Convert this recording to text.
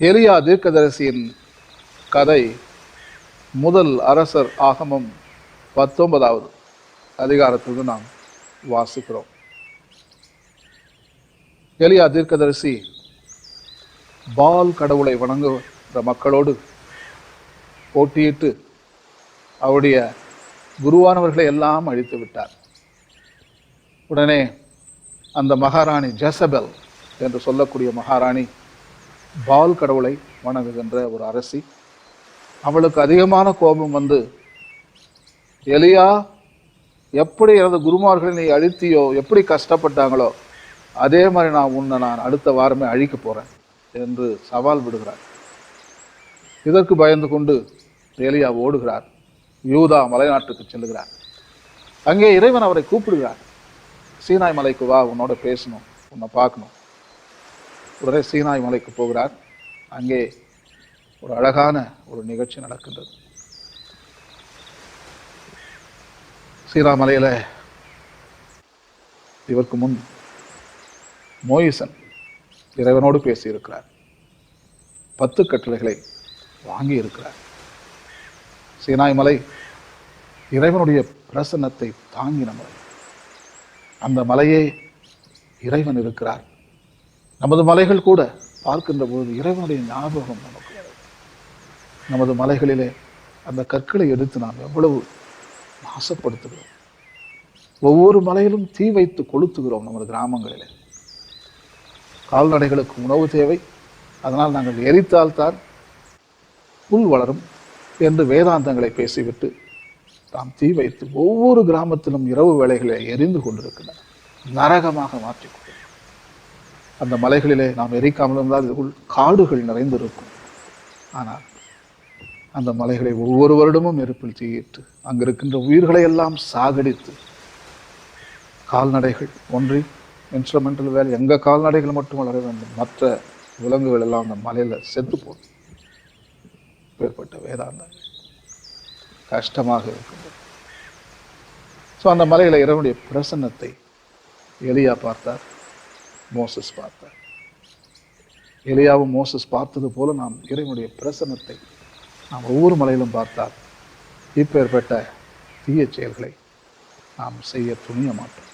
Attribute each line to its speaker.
Speaker 1: எலியா தீர்க்கதரிசியின் கதை முதல் அரசர் ஆகமம் பத்தொன்பதாவது அதிகாரத்திலிருந்து நாம் வாசிக்கிறோம். எலியா தீர்க்கதரிசி பால் கடவுளை வணங்குகிற மக்களோடு போட்டியிட்டு அவருடைய குருவானவர்களை எல்லாம் அழித்து விட்டார். உடனே அந்த மகாராணி ஜெசபெல் என்று சொல்லக்கூடிய மகாராணி பால் கடவுளை வணங்குகின்ற ஒரு அரசி. அவளுக்கு அதிகமான கோபம் வந்து எலியா எப்படி எனது குருமார்களை நீ அழித்தியோ எப்படி கஷ்டப்பட்டாங்களோ அதே மாதிரி நான் உன்னை நான் அடுத்த வாரமே அழிக்க போகிறேன் என்று சவால் விடுகிறார். இதற்கு பயந்து கொண்டு எலியா ஓடுகிறார். யூதா மலைநாட்டுக்கு செல்லுகிறார். அங்கே இறைவன் அவரை கூப்பிடுகிறார். சீனாய் மலைக்கு வா உன்னோட பேசணும் உன்னை பார்க்கணும். உடனே சீனாய் மலைக்கு போகிறார். அங்கே ஒரு அழகான ஒரு நிகழ்ச்சி நடக்கின்றது. சீனா மலையில இவருக்கு முன் மோயிசன் இறைவனோடு பேசியிருக்கிறார். பத்து கட்டளைகளை வாங்கி இருக்கிறார் சீனாய் மலை இறைவனுடைய பிரசன்னத்தை தாங்கின மலை. அந்த மலையே இறைவன் இருக்கிறார். நமது மலைகள் கூட பார்க்கின்ற பொழுது இறைவனுடைய ஞாபகம் நமக்கு நமது மலைகளிலே அந்த கற்களை எடுத்து நாம் எவ்வளவு நாசப்படுத்துகிறோம். ஒவ்வொரு மலையிலும் தீ வைத்து கொளுத்துகிறோம் நமது கிராமங்களிலே. கால்நடைகளுக்கு உணவு தேவை. அதனால் நாங்கள் எரித்தால்தான் புல் வளரும் என்று வேதாந்தங்களை பேசிவிட்டு நாம் தீ வைத்து ஒவ்வொரு கிராமத்திலும் இரவு வேலைகளை எரிந்து கொண்டிருக்கின்றன நரகமாக மாற்றிக்கொள்ளும் அந்த மலைகளிலே நாம் எரிக்காமல் இருந்தால் இதுக்குள் காடுகள் நிறைந்திருக்கும். ஆனால் அந்த மலைகளை ஒவ்வொரு வருடமும் நெருப்பில் தீயிட்டு அங்கு இருக்கின்ற உயிர்களை எல்லாம் சாகடித்து கால்நடைகள் ஒன்றி இன்ஸ்ட்ருமெண்டல் வேலை எங்கள் கால்நடைகள் மட்டும் வளர வேண்டும் மற்ற விலங்குகள் எல்லாம் அந்த மலையில் செத்து போகும். ஏற்பட்ட வேதாந்தம் கஷ்டமாக இருக்கின்றது ஸோ அந்த மலையில் இறைவனுடைய பிரசன்னத்தை எலியா பார்த்தார். மோசஸ் பார்த்தார். எலியாவும் மோசஸ் பார்த்தது போல நாம் இறைவனுடைய பிரசன்னத்தை நாம் ஒவ்வொரு மலையிலும் பார்த்தால் இப்பேற்பட்ட தீய செயல்களை நாம் செய்ய துணிய மாட்டோம்